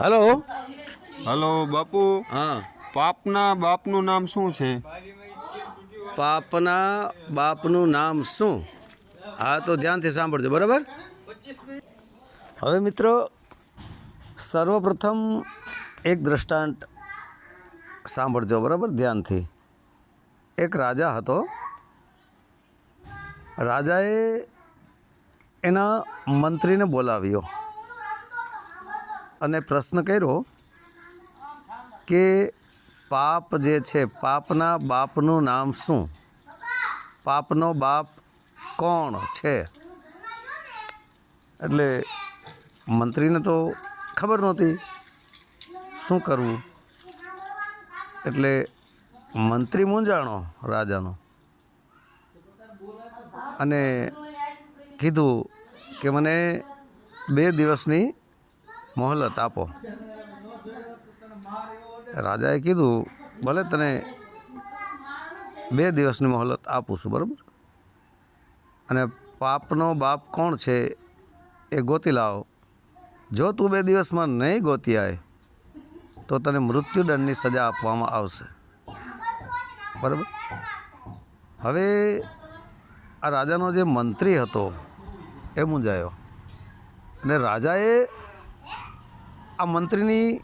Hello. Hello બાપુ. હા. પાપના બાપનું નામ શું છે? પાપના બાપનું નામ શું? હા તો ધ્યાનથી સાંભળજો બરાબર? હવે મિત્રો સર્વપ્રથમ એક દ્રષ્ટાંત સાંભળજો બરાબર? ધ્યાનથી. એક રાજા હતો. રાજાએ એના મંત્રીને બોલાવ્યો. અને પ્રશ્ન કર્યો કે પાપ જે છે, પાપના બાપનું નામ શું? પાપનો બાપ કોણ છે? એટલે મંત્રીને તો ખબર નહોતી શું કરવું. એટલે મંત્રી મૂંઝાણો રાજાનો. અને કીધું કે મને બે દિવસની મોહલત આપો. રાજાએ કીધું, ભલે તને બે દિવસની મોહલત આપું છું, બરાબર? અને પાપનો બાપ કોણ છે એ ગોતી લાવો. જો તું બે દિવસમાં નહીં ગોતી આવે તો તને મૃત્યુદંડની સજા આપવામાં આવશે. બરાબર? હવે આ રાજાનો જે મંત્રી હતો, એ મૂંઝાયો. અને રાજાએ આ મંત્રીની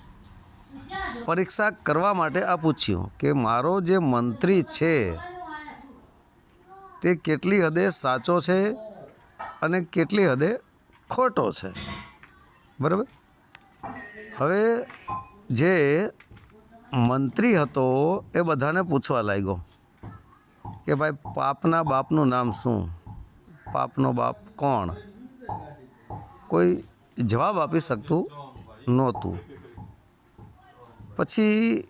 પરીક્ષા કરવા માટે આ પૂછ્યું કે મારો જે મંત્રી છે, તે કેટલી હદે સાચો છે અને કેટલી હદે ખોટો છે. બરાબર? હવે જે મંત્રી હતો એ બધાને પૂછવા લાગ્યો કે ભાઈ, પાપના બાપનું નામ શું? પાપનો બાપ કોણ? કોઈ જવાબ આપી શકતું નહોતું. પછી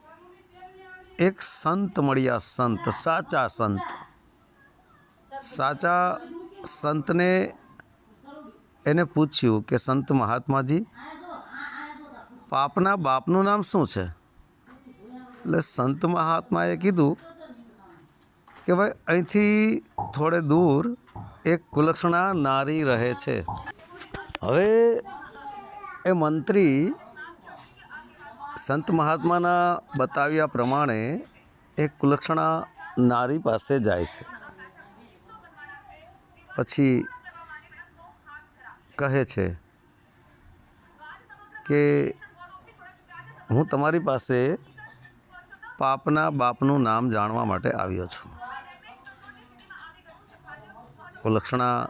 એક સંત મળ્યા સંત, સાચા સંત. સાચા સંતને એને પૂછ્યું કે, સંત મહાત્માજી, પાપના બાપનું નામ શું છે? એટલે સંત મહાત્માએ કીધું કે, ભાઈ, અહીંથી થોડે દૂર એક કુલક્ષણા નારી રહે છે. હવે એ મંત્રી સંત મહાત્માના બતાવ્યા પ્રમાણે એક કુલક્ષણા નારી પાસે જાય છે. પછી કહે છે કે હું તમારી પાસે પાપના બાપનું નામ જાણવા માટે આવ્યો છું. કુલક્ષણા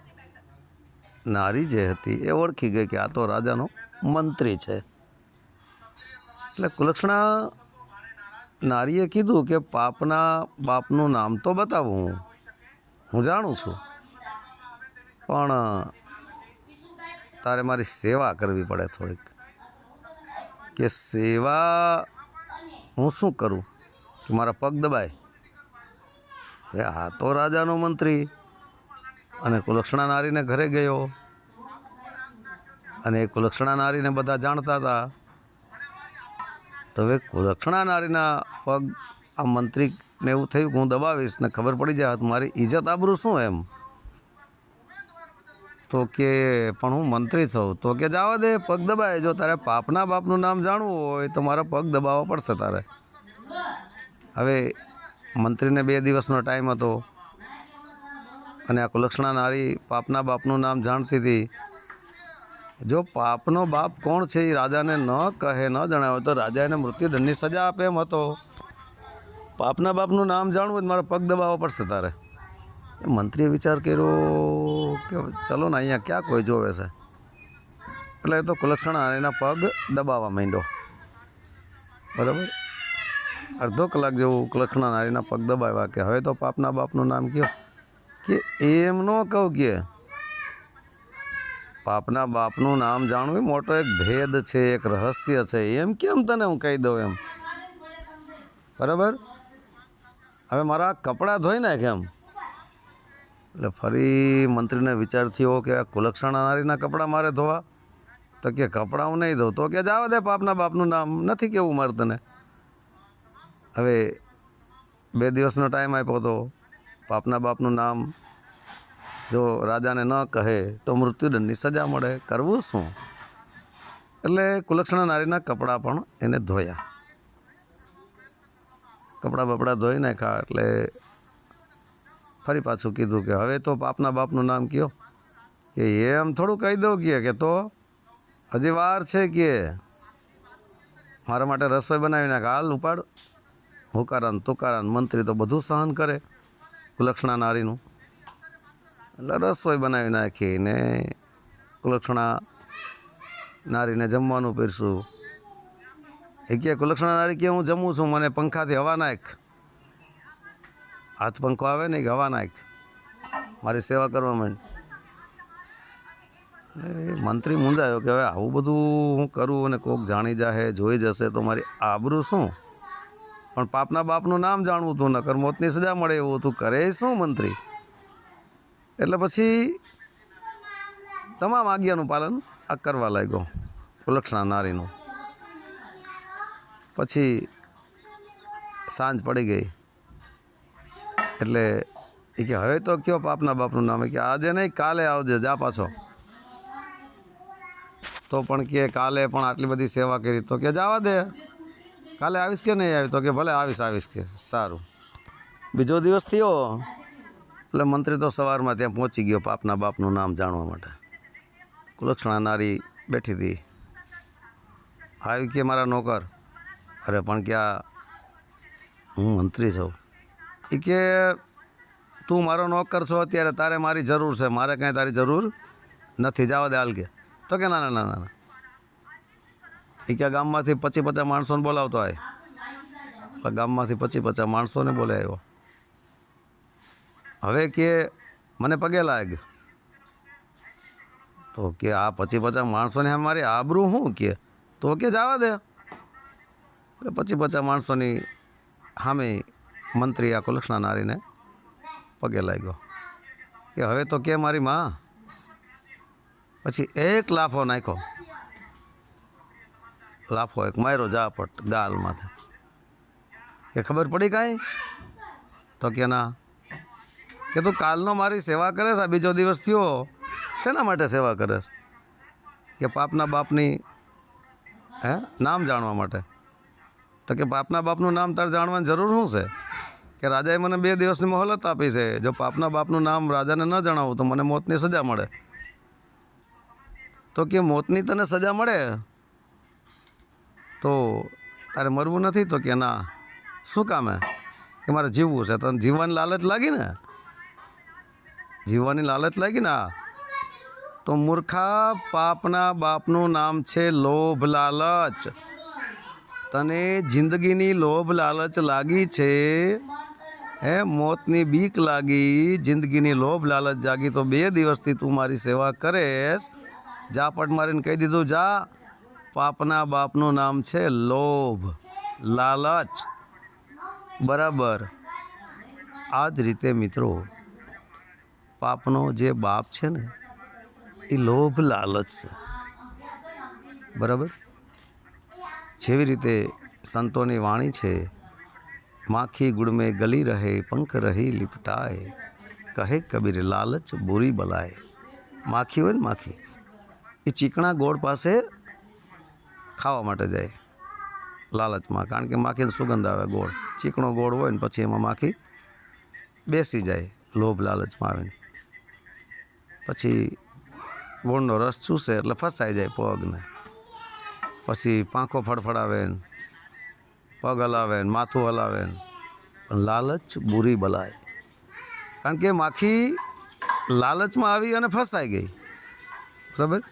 નારી જે હતી એ ઓળખી ગઈ કે આ તો રાજાનો મંત્રી છે. એટલે કુલક્ષણા નારીએ કીધું કે પાપના બાપનું નામ તો બતાવું હું. હું જાણું છું. પણ તારે મારી સેવા કરવી પડે થોડીક. કે સેવા હું શું કરું? કે મારા પગ દબાય? આ તો રાજાનો મંત્રી. અને કુલક્ષણા નારીને ઘરે ગયો. અને એ કુલક્ષણા નારીને બધા જાણતા હતા. તો હવે કુલક્ષણા નારીના પગ આ મંત્રીને એવું થયું કે હું દબાવીશ ને ખબર પડી જાય મારી ઇજ્જત આબરું શું એમ? તો કે, પણ હું મંત્રી છું. તો કે, જવા દે, પગ દબાય. જો તારે પાપના બાપનું નામ જાણવું હોય, તો મારા પગ દબાવવા પડશે તારે. હવે મંત્રીને બે દિવસનો ટાઈમ હતો. અને આ કુલક્ષણા નારી પાપના બાપનું નામ જાણતી હતી. જો પાપનો બાપ કોણ છે એ રાજાને ન કહે, ન જણાવે તો રાજા એને મૃત્યુદંડની સજા આપે એમ હતો. પાપના બાપનું નામ જાણવું જ મારે પગ દબાવવા પડશે તારે. મંત્રીએ વિચાર કર્યો કે ચલો ને અહીંયા ક્યાં કોઈ જોવે છે. એટલે એ તો કુલક્ષણા એના પગ દબાવવા માંડ્યો. બરાબર? અડધો કલાક જેવું કુલક્ષણા નારીના પગ દબાવ્યા કે હવે તો પાપના બાપનું નામ કયો? કે એમ ન કહું કે. પાપના બાપનું નામ જાણવું એ મોટો એક ભેદ છે, એક રહસ્ય છે. એમ કેમ તને હું કહી દઉં એમ? બરાબર? હવે મારા કપડાં ધોઈ નાખે એમ. એટલે ફરી મંત્રીને વિચાર થયો કે આ કુલક્ષણ નારીના કપડાં મારે ધોવા. તો કે કપડાં હું નહીં ધોઉં. તો કે જાવા દે પાપના બાપનું નામ. નથી કેવું મારે તને. હવે બે દિવસનો ટાઈમ આપ્યો હતો પાપના બાપનું નામ જો રાજાને ન કહે તો મૃત્યુદંડની સજા મળે. કરવું શું? એટલે કુલક્ષણા નારીના કપડાં પણ એને ધોયા. કપડાં બપડા ધોઈ નાખ્યા એટલે ફરી પાછું કીધું કે હવે તો બાપના બાપનું નામ કયો? કે એમ થોડું કહી દઉં કે કે તો હજી વાર છે કે મારા માટે રસોઈ બનાવી નાખ. હાલ ઉપાડ. હુકારાન તુકારાન મંત્રી તો બધું સહન કરે. કુલક્ષણા નારીનું. એટલે રસોઈ બનાવી નાખી ને કુલક્ષણા નારીને જમવાનું પહેરશું એ કે, કુલક્ષણા નારી કે, હું જમું છું, મને પંખાથી હવા નાખ. હાથ પંખો આવે ને, કે હવા નાખ. મારી સેવા કરવા માંડ. મંત્રી મૂંઝાયો કે, હવે આવું બધું હું કરું અને કોક જાણી જાહે, જોઈ જશે, તો મારી આબરું શું? પણ પાપના બાપનું નામ જાણવું હતું, નકર મોતની સજા મળે એવું હતું. કરે શું મંત્રી? એટલે પછી તમામ આજ્ઞાનું પાલન આ કરવા લાગ્યો કુલક્ષણા નારીનું. પછી સાંજ પડી ગઈ. એટલે એ કે, હવે તો કયો પાપના બાપનું નામ? કે, આજે નહીં, કાલે આવજે, જા પાછો. તો પણ કે, કાલે પણ આટલી બધી સેવા કરી. તો કે, જવા દે. કાલે આવીશ કે નહીં આવી? તો કે ભલે આવીશ આવીશ કે. સારું. બીજો દિવસ થયો. એટલે મંત્રી તો સવારમાં ત્યાં પહોંચી ગયો પાપના બાપનું નામ જાણવા માટે. કુલક્ષણા નારી બેઠી હતી. આવી કે મારા નોકર? અરે, પણ ક્યાં હું મંત્રી છું. એ કે, તું મારો નોકર છો, અત્યારે તારે મારી જરૂર છે. મારે કાંઈ તારી જરૂર નથી. જવા દે હાલ કે. તો કે ના ના ના ના. એ ક્યાં ગામમાંથી પચી પચાસ માણસોને બોલાવતો આય ગામમાંથી પચી પચાસ માણસોને બોલે આવ્યો. હવે કે મને પગે લાગ. તો કે આ પચી પચાસ માણસોને મારી આબરું શું કે? તો કે જવા દે. એટલે પચી પચાસ માણસોની સામે મંત્રી આ કુલક્ષણા નારીને પગે લાગ્યો. કે હવે તો કે મારી માં? પછી એક લાફો નાખ્યો. લાફો એક માર્યો ઝાપટ ગાલ માથે કે ખબર પડી કાંઈ? તો કે ના. કે તું કાલનો મારી સેવા કરે છે, આ બીજો દિવસ થયો. શેના માટે સેવા કરે છે? કે પાપના બાપની, હે, નામ જાણવા માટે? તો કે પાપના બાપનું નામ તારે જાણવાની જરૂર શું છે? કે રાજાએ મને બે દિવસની મોહલત આપી છે. જો પાપના બાપનું નામ રાજાને ન જણાવું તો મને મોતની સજા મળે. તો કે મોતની તને સજા મળે? તો તારે મરવું નથી તો કે ના, શું કામે કે મારે જીવવું છે. તને જીવવાની લાલચ લાગી ને? જીવવાની લાલચ લાગી ને આ? તો મૂર્ખા પાપના બાપનું નામ છે લોભ લાલચ. તને જિંદગીની લોભ લાલચ લાગી છે, હે? મોતની બીક લાગી, જિંદગીની લોભ લાલચ જાગી. તો બે દિવસથી તું મારી સેવા કરેશ. જાપટ મારીને કહી દીધું, જા. પાપના બાપનું નામ છે લોભ. લાલચ. બરાબર. આ જ રીતે મિત્રો, પાપનો જે બાપ છે ને, એ લોભ લાલચ છે. બરાબર? જેવી રીતે સંતોની વાણી છે, માખી ગુડમે ગલી રહે, પંખ રહી લિપટાય. કહે કબીર લાલચ, બુરી બલાય. માખી હોય ને માખી? એ ચીકણા ગોળ પાસે ખાવા માટે જાય. લાલચમાં. કારણ કે માખીને સુગંધ આવે ગોળ. ચીકણો ગોળ હોય ને પછી એમાં માખી બેસી જાય. લોભ લાલચમાં આવીને. પછી ગોળનો રસ ચૂસે એટલે ફસાઈ જાય પગને. પછી પાંખો ફડફડાવે ને, પગ હલાવે ને, માથું હલાવે ને. પણ લાલચ બુરી બલાય. કારણ કે માખી લાલચમાં આવી અને ફસાઈ ગઈ. બરાબર?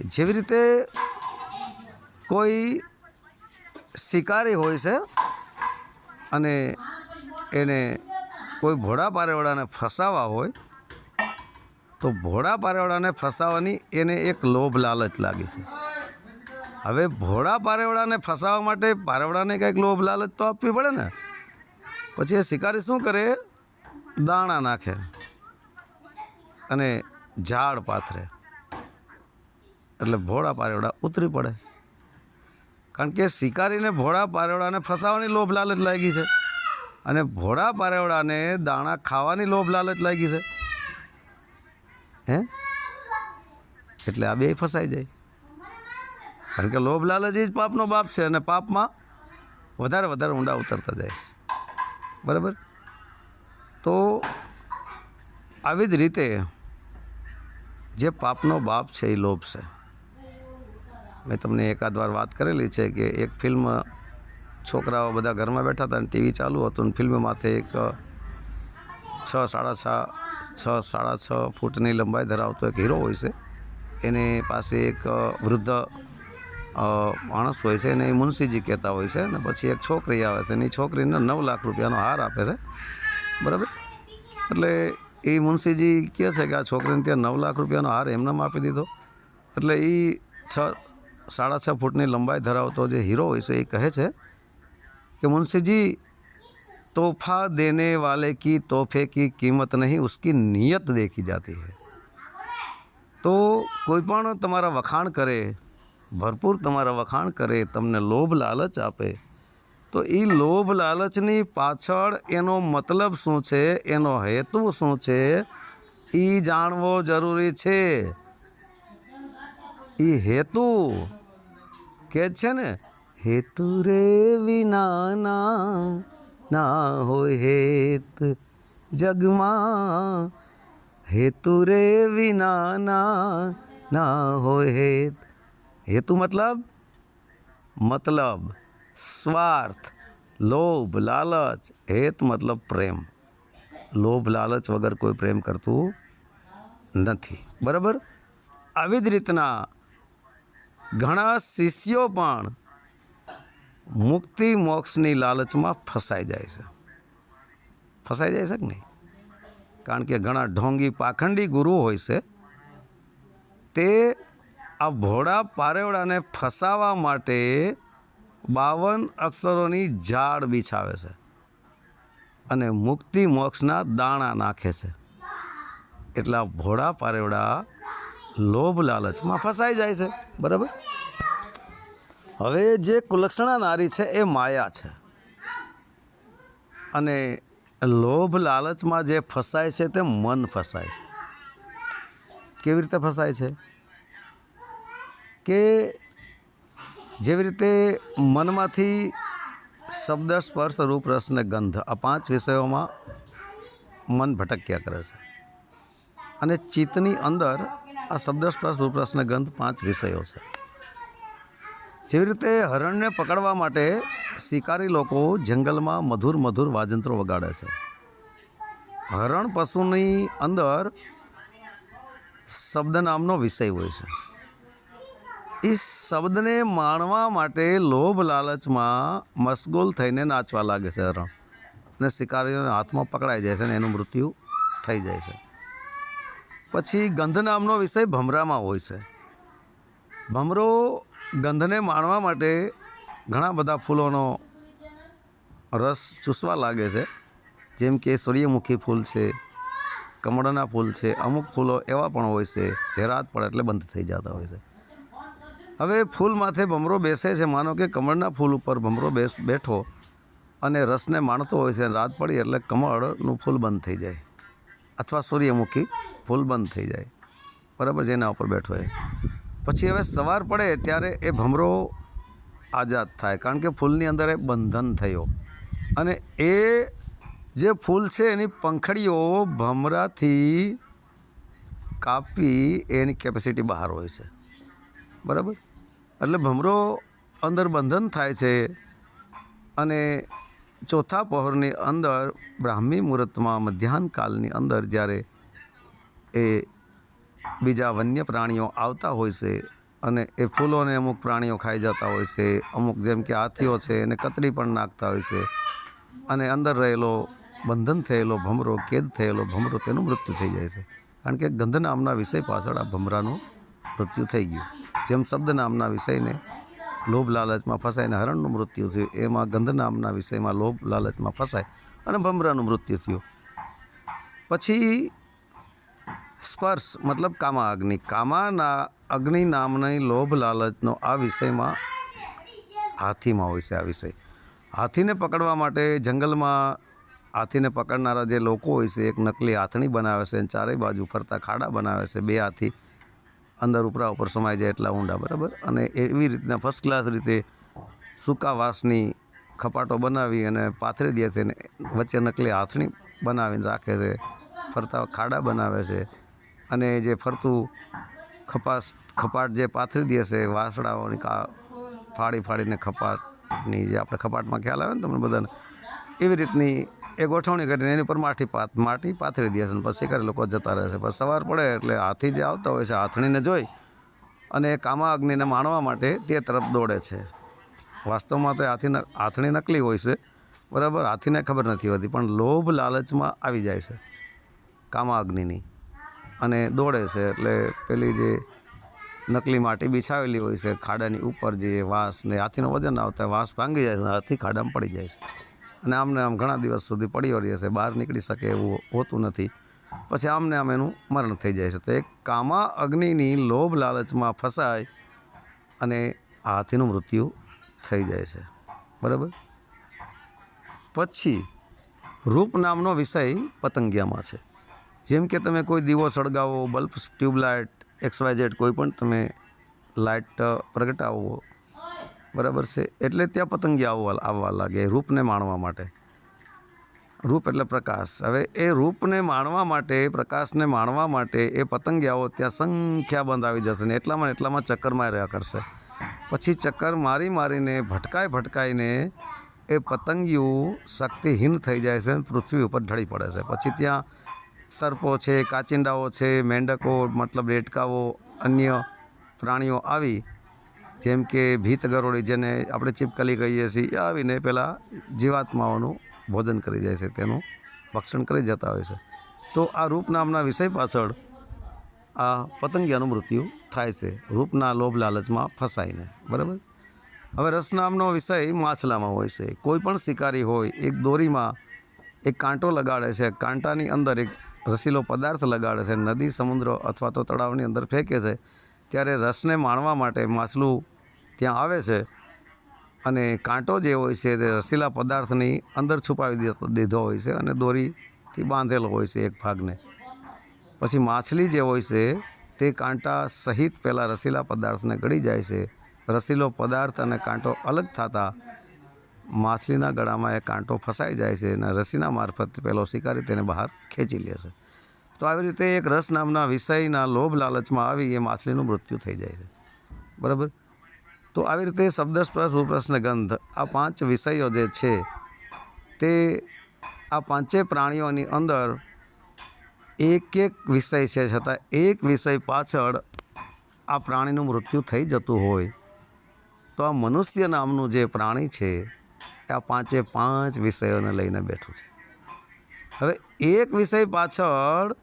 જેવી રીતે કોઈ શિકારી હોય છે અને એને કોઈ ભોળા પારેવાળાને ફસાવા હોય, તો ભોળા પારેવાળાને ફસાવાની એને એક લોભ લાલચ લાગી છે. હવે ભોળા પારેવાળાને ફસાવા માટે પારેવડાને કંઈક લોભ લાલચ તો આપવી પડે ને? પછી એ શિકારી શું કરે? દાણા નાખે અને ઝાડ પાથરે. એટલે ભોળા પારેવડા ઉતરી પડે. કારણ કે શિકારીને ભોળા પારેવડાને ફસાવવાની લોભ લાલચ લાગી છે. અને ભોળા પારેવડાને દાણા ખાવાની લોભ લાલચ લાગી છે. હે? એટલે આ બે ફસાઈ જાય. કારણ કે લોભ લાલચ એ જ પાપનો બાપ છે અને પાપમાં વધારે વધારે ઊંડા ઉતરતા જાય છે. બરાબર? તો આવી જ રીતે જે પાપનો બાપ છે એ લોભ છે. મેં તમને એકાદ વાર વાત કરેલી છે કે એક ફિલ્મ છોકરાઓ બધા ઘરમાં બેઠા હતા અને ટીવી ચાલુ હતું અને ફિલ્મમાંથી એક છ, સાડા છ છ, સાડા છ ફૂટની લંબાઈ ધરાવતો એક હીરો હોય છે. એની પાસે એક વૃદ્ધ માણસ હોય છે એને એ મુનશીજી કહેતા હોય છે અને પછી એક છોકરી આવે છે અને એ છોકરીને નવ લાખ રૂપિયાનો હાર આપે છે. બરાબર? એટલે એ મુનશીજી કહે છે કે આ છોકરીને ત્યાં નવ લાખ રૂપિયાનો હાર એમનામાં આપી દીધો. એટલે એ છ સાડા છ ફૂટની લંબાઈ ધરાવતો જે હીરો હોય છે એ કહે છે કે, મુનશીજી તોહફા દેને વાલે કી તોફે કી કિંમત નહીં, ઉસકી નિયત દેખી જાતી હૈ. તો કોઈ પણ તમારા વખાણ કરે, ભરપૂર તમારા વખાણ કરે, તમને લોભ લાલચ આપે, તો એ લોભ લાલચની પાછળ એનો મતલબ શું છે, એનો હેતુ શું છે એ જાણવો જરૂરી છે. એ હેતુ કે છે ને, હેતુ રે વિનાના ના હોય હેત જગમાં. હેતુ રે વિનાના ના હોય હેત. હેતુ મતલબ? મતલબ સ્વાર્થ, લોભ, લાલચ. હેત મતલબ પ્રેમ. લોભ, લાલચ વગર કોઈ પ્રેમ કરતું નથી. બરાબર? આવી જ રીતના ઘણા શિષ્યો પણ મુક્તિ મોક્ષની લાલચમાં ફસાઈ જાય છે. ફસાઈ જાય છે કે નહીં? કારણ કે ઘણા ઢોંગી પાખંડી ગુરુ હોય છે, તે આ ભોળા પારેવડાને ફસાવા માટે બાવન અક્ષરોની ઝાડ બિછાવે છે અને મુક્તિ મોક્ષના દાણા નાખે છે. એટલા ભોળા પારેવડા લોભ લાલચમાં ફસાઈ જાય છે. બરાબર? હવે જે કુલક્ષણા નારી છે એ માયા છે. અને લોભ લાલચમાં જે ફસાય છે તે મન ફસાય છે. કેવી રીતે ફસાય છે? કે જેવી રીતે મનમાંથી શબ્દ, સ્પર્શ, રૂપ, રસ ને ગંધ આ પાંચ વિષયોમાં મન ભટક્યા કરે છે. અને ચિત્તની અંદર આ શબ્દ સ્પર્શ રૂપ રસ ગંધ પાંચ વિષયો છે. જેવી રીતે હરણને પકડવા માટે શિકારી લોકો જંગલમાં મધુર મધુર વાજંત્રો વગાડે છે. હરણ પશુની અંદર શબ્દ નામનો વિષય હોય છે. એ શબ્દને માણવા માટે લોભ લાલચમાં મશગુલ થઈને નાચવા લાગે છે હરણ. અને શિકારીઓના હાથમાં પકડાઈ જાય છે અને એનું મૃત્યુ થઈ જાય છે. પછી ગંધ નામનો વિષય ભમરામાં હોય છે. ભમરો ગંધને માણવા માટે ઘણા બધા ફૂલોનો રસ ચૂસવા લાગે છે. જેમ કે સૂર્યમુખી ફૂલ છે, કમળના ફૂલ છે, અમુક ફૂલો એવા પણ હોય છે જે રાત પડે એટલે બંધ થઈ જતા હોય છે. હવે ફૂલ માથે ભમરો બેસે છે. માનો કે કમળના ફૂલ ઉપર ભમરો બેસ, બેઠો અને રસને માણતો હોય છે. રાત પડી એટલે કમળનું ફૂલ બંધ થઈ જાય. અથવા સૂર્યમુખી ફૂલ બંધ થઈ જાય. બરાબર જેના ઉપર બેઠો એ. પછી હવે સવાર પડે ત્યારે એ ભમરો આઝાદ થાય, કારણ કે ફૂલની અંદર એ બંધન થયો. અને એ જે ફૂલ છે, એની પંખડીઓ ભમરાથી કાપી એની કેપેસિટી બહાર હોય છે. બરાબર? એટલે ભમરો અંદર બંધન થાય છે અને ચોથા પહોરની અંદર બ્રાહ્મી મુહૂર્તમાં મધ્યાહન કાલની અંદર જ્યારે એ બીજા વન્ય પ્રાણીઓ આવતા હોય છે અને એ ફૂલોને અમુક પ્રાણીઓ ખાઈ જતા હોય છે, અમુક જેમ કે હાથીઓ છે એને કતરી પણ નાખતા હોય છે અને અંદર રહેલો બંધન થયેલો ભમરો, કેદ થયેલો ભમરો તેનું મૃત્યુ થઈ જાય છે. કારણ કે ગંધ નામના વિષય પાછળ આ ભમરાનું મૃત્યુ થઈ ગયું. જેમ શબ્દ નામના વિષયને લોભ લાલચમાં ફસાઈને હરણનું મૃત્યુ થયું. એમાં ગંધ નામના વિષયમાં લોભ લાલચમાં ફસાય અને ભમરાનું મૃત્યુ થયું. પછી સ્પર્શ, મતલબ કામા અગ્નિ કામાના અગ્નિ નામની લોભ લાલચનો આ વિષયમાં હાથીમાં હોય છે આ વિષય. હાથીને પકડવા માટે જંગલમાં હાથીને પકડનારા જે લોકો હોય છે, એક નકલી હાથણી બનાવે છે અને ચારેય બાજુ ફરતા ખાડા બનાવે છે. બે હાથી અંદર ઉપરા ઉપર સમાઈ જાય એટલા ઊંડા, બરાબર? અને એવી રીતના ફર્સ્ટ ક્લાસ રીતે સૂકા વાંસની ખપાટો બનાવી અને પાથરી દે છે ને વચ્ચે નકલી હાથણી બનાવીને રાખે છે, ફરતા ખાડા બનાવે છે અને જે ફરતું ખપાસ, ખપાટ જે પાથરી દે છે, વાસડાઓની કા, ફાડી ફાડીને ખપાટની જે આપણે ખપાટમાં ખ્યાલ આવે ને તમને બધાને, એવી રીતની એ ગોઠવણી કરીને એની પર માટી પાત માટી પાથરી દે છે અને પછી કરે લોકો જતા રહે છે. પછી સવાર પડે એટલે હાથી જે આવતા હોય છે, હાથણીને જોઈ અને એ કામા અગ્નિને માણવા માટે તે તરફ દોડે છે. વાસ્તવમાં તો હાથી હાથણી નકલી હોય છે. બરાબર? હાથીને ખબર નથી હોતી, પણ લોભ લાલચમાં આવી જાય છે કામા અગ્નિની. અને દોડે છે એટલે પેલી જે નકલી માટી બિછાવેલી હોય છે, ખાડાની ઉપર જે વાંસ ને હાથીનું વજન આવતા વાંસ ભાંગી જાય છે હાથી ખાડામાં પડી જાય છે. અને આમને આમ ઘણા દિવસ સુધી પડ્યો રહે છે બહાર નીકળી શકે એવું હોતું નથી. પછી આમને આમ એનું મરણ થઈ જાય છે. તો એક કામા અગ્નિની લોભ લાલચમાં ફસાય અને હાથીનું મૃત્યુ થઈ જાય છે. બરાબર? પછી રૂપ નામનો વિષય પતંગિયામાં છે. જેમ કે તમે કોઈ દીવો સળગાવો, બલ્બ ટ્યુબલાઇટ એક્સવાયઝેડ કોઈ પણ તમે લાઇટ પ્રગટાવો બરાબર છે. એટલે ત્યાં પતંગિયા આવવા આવવા લાગે રૂપને માણવા માટે. રૂપ એટલે પ્રકાશ. હવે એ રૂપને માણવા માટે, પ્રકાશને માણવા માટે એ પતંગિયાઓ ત્યાં સંખ્યાબંધ આવી જશે ને એટલામાં એટલામાં ચક્કર માર્યા કરશે. પછી ચક્કર મારી મારીને, ભટકાઈ ભટકાઈને એ પતંગિયું શક્તિહીન થઈ જાય છે પૃથ્વી ઉપર ઢળી પડે છે. પછી ત્યાં સર્પો છે, કાચિંડાઓ છે મેંઢકો મતલબ રેટકાઓ, અન્ય પ્રાણીઓ આવી જેમ કે ભીત ગરોળી જેને આપણે ચીપકલી કહીએ છીએ આવીને પહેલાં જીવાત્માઓનું ભોજન કરી જાય છે, તેનું ભક્ષણ કરી જતા હોય છે. તો આ રૂપ નામના વિષય પાછળ આ પતંગિયાનું મૃત્યુ થાય છે, રૂપના લોભ લાલચમાં ફસાઈને, બરાબર? હવે રસ નામનો વિષય માછલામાં હોય છે. કોઈ પણ શિકારી હોય, એક દોરીમાં એક કાંટો લગાડે છે, કાંટાની અંદર એક રસીલો પદાર્થ લગાડે છે, નદી, સમુદ્ર અથવા તો તળાવની અંદર ફેંકે છે ત્યારે રસને માણવા માટે માછલું ત્યાં આવે છે અને કાંટો જે હોય છે તે રસીલા પદાર્થની અંદર છુપાવી દીધો હોય છે અને દોરીથી બાંધેલો હોય છે એક ભાગને. પછી માછલી જે હોય છે તે કાંટા સહિત પહેલાં રસીલા પદાર્થને ગળી જાય છે. રસીલો પદાર્થ અને કાંટો અલગ થતાં માછલીના ગળામાં એ કાંટો ફસાઈ જાય છે અને રસીના મારફત પેલો શિકારી તેને બહાર ખેંચી લે છે. તો આવી રીતે એક રસ નામના વિષયના લોભ લાલચમાં આવી એ માછલીનું મૃત્યુ થઈ જાય છે. બરાબર? તો આવી રીતે શબ્દ સ્પર્શ રૂપરસ ને ગંધ આ પાંચ વિષયો જે છે, તે આ પાંચે પ્રાણીઓની અંદર એક એક વિષય છે, છતાં એક વિષય પાછળ આ પ્રાણીનું મૃત્યુ થઈ જતું હોય, તો આ મનુષ્ય નામનું જે પ્રાણી છે આ પાંચે પાંચ વિષયોને લઈને બેઠું છે. હવે એક વિષય પાછળ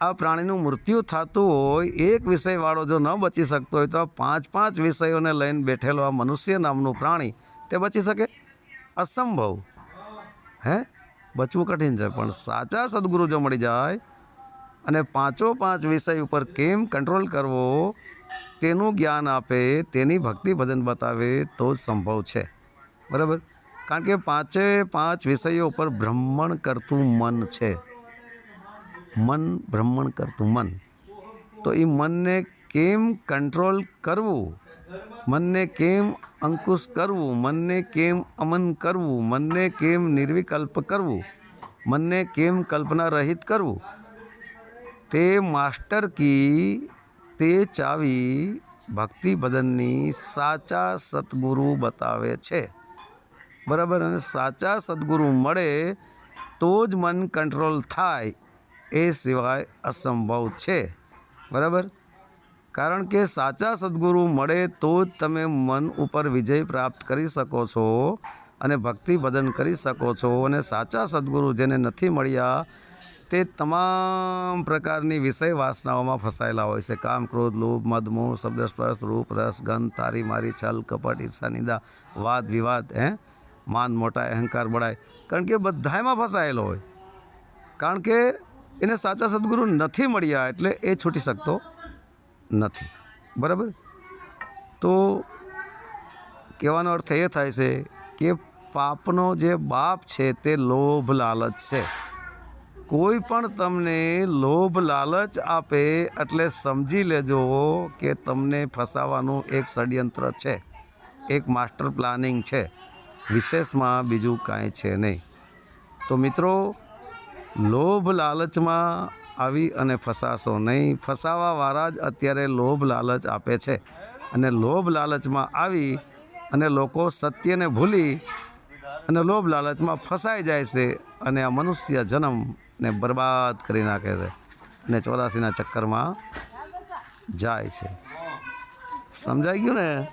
આ પ્રાણીનું મૃત્યુ થતું હોય, એક વિષયવાળો જો ન બચી શકતો હોય, તો આ પાંચ પાંચ વિષયોને લઈને બેઠેલો આ મનુષ્ય નામનું પ્રાણી, તે બચી શકે? અસંભવ. હે? બચવું કઠિન છે, પણ સાચા સદગુરુ જો મળી જાય અને પાંચો પાંચ વિષય ઉપર કેમ કંટ્રોલ કરવો, તેનું જ્ઞાન આપે, તેની ભક્તિ ભજન બતાવે, તો જ સંભવ છે. બરાબર? કારણ કે પાંચે પાંચ વિષયો ઉપર ભ્રમણ કરતું મન છે. મન ભ્રમણ કરતું મન. તો એ મનને કેમ કંટ્રોલ કરવું? મનને કેમ અંકુશ કરવું? મનને કેમ અમન કરવું? મનને કેમ નિર્વિકલ્પ કરવું? મનને કેમ કલ્પના રહિત કરવું? તે માસ્ટર કી તે ચાવી ભક્તિ ભજનની સાચા સદગુરુ બતાવે છે. બરાબર? અને સાચા સદગુરુ મળે તો જ મન કંટ્રોલ થાય. એ સિવાય અસંભવ છે. બરાબર? કારણ કે સાચા સદગુરુ મળે તો જ તમે મન ઉપર વિજય પ્રાપ્ત કરી શકો છો અને ભક્તિ ભજન કરી શકો છો અને સાચા સદગુરુ જેને નથી મળ્યા તે તમામ પ્રકારની વિષય વાસનાઓમાં ફસાયેલા હોય છે. કામ, ક્રોધ, લોભ શબ્દ, સ્પર્શ, રૂપ, રસ, ગંધ, તારી મારી છલ, કપટ ઈર્ષા નિંદા, વાદ, વિવાદ, હે? માન, મોટા, અહંકાર બળાય કારણ કે બધામાં ફસાયેલો હોય. કારણ કે એને સાચા સદગુરુ નથી મળ્યા એટલે એ છૂટી શકતો નથી. બરાબર? તો કહેવાનો અર્થ એ થાય છે કે પાપનો જે બાપ છે તે લોભ લાલચ છે. કોઈ પણ તમને લોભ લાલચ આપે એટલે સમજી લેજો કે તમને ફસાવાનું એક ષડયંત્ર છે. એક માસ્ટર પ્લાનિંગ છે. વિશેષમાં બીજું કાંઈ છે નહીં. તો મિત્રો લોભ લાલચમાં આવી અને ફસાશો નહીં. ફસાવાવાળા જ અત્યારે લોભ લાલચ આપે છે અને લોભ લાલચમાં આવી અને લોકો સત્યને ભૂલી અને લોભ લાલચમાં ફસાઈ જાય છે અને આ મનુષ્ય જન્મને બરબાદ કરી નાખે છે અને ચોરાસીના ચક્કરમાં જાય છે. સમજાઈ ગયું ને?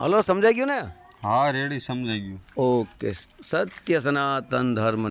હલો સમજાઈ ગયું ને? હા રેડી સમજાઈ ગયું. ઓકે. સત્ય સનાતન ધર્મ